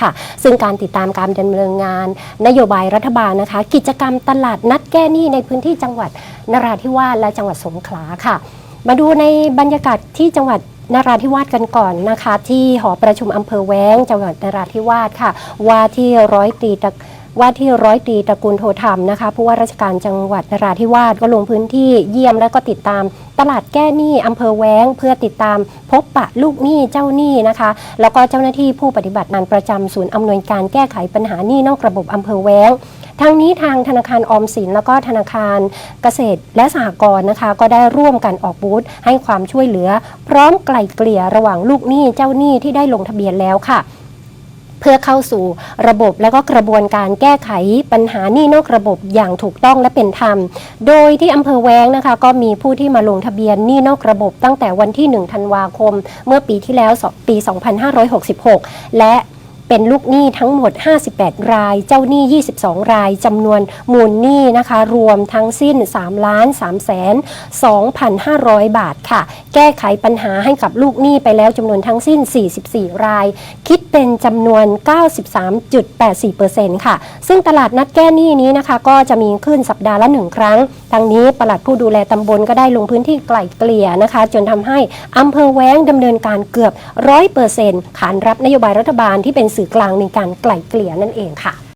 ค่ะ ซึ่งการติดตามการดำเนินงาน นโยบายรัฐบาลนะคะ กิจกรรมตลาดนัดแก้หนี้ในพื้นที่จังหวัดนราธิวาสและจังหวัดสงขลาค่ะ มาดูในบรรยากาศที่จังหวัดนราธิวาสกันก่อนนะคะ ที่หอประชุมอำเภอแว้งจังหวัดนราธิวาสค่ะ ว่าที่ร้อยตรีตะ ว่าที่ร้อยตรีตระกูลโทธรรมนะคะผู้ว่าราชการจังหวัดนราธิวาสก็ลงพื้นที่เยี่ยมและก็ติดตาม ตลาดแก้หนี้อำเภอแว้ง เพื่อติดตามพบปะลูกหนี้เจ้าหนี้นะคะ แล้วก็เจ้าหน้าที่ผู้ปฏิบัติงานประจำศูนย์อำนวยการแก้ไขปัญหาหนี้นอกระบบอำเภอแว้งทางนี้ทางธนาคารออมสินแล้วก็ธนาคารเกษตรและสหกรณ์นะคะ ก็ได้ร่วมกันออกบูธให้ความช่วยเหลือ พร้อมไกล่เกลี่ยระหว่างลูกหนี้เจ้าหนี้ที่ได้ลงทะเบียนแล้วค่ะ เพื่อเข้าสู่ระบบและก็กระบวนการแก้ไขปัญหาหนี้นอกระบบอย่างถูกต้องและเป็นธรรม โดยที่อำเภอแว้งนะคะ ก็มีผู้ที่มาลงทะเบียนหนี้นอกระบบตั้งแต่วันที่ 1 ธันวาคม เมื่อปีที่แล้วปี 2566 และ เป็นลูกหนี้ทั้งหมด 58 ราย เจ้าหนี้ 22 รายจำนวนมูลหนี้นะคะ รวมทั้งสิ้น3ล้าน3แสน2,500 บาทค่ะ แก้ไขปัญหาให้กับลูกหนี้ไปแล้วจำนวนทั้งสิ้น 44 ราย คิดเป็นจำนวน 93.84%ค่ะ ซึ่งตลาดนัดแก้หนี้นี้นะคะ ก็จะมีขึ้นสัปดาห์ละหนึ่งครั้งทางนี้ปลัดผู้ดูแลตำบลก็ได้ลงพื้นที่ไกล่เกลี่ยนะคะ จนทำให้อำเภอแว้งดำเนินการเกือบร้อยเปอร์เซ็นต์ขานรับนโยบายรัฐบาลที่เป็นสื่อกลางในการไกล่เกลี่ยนั่นเองค่ะ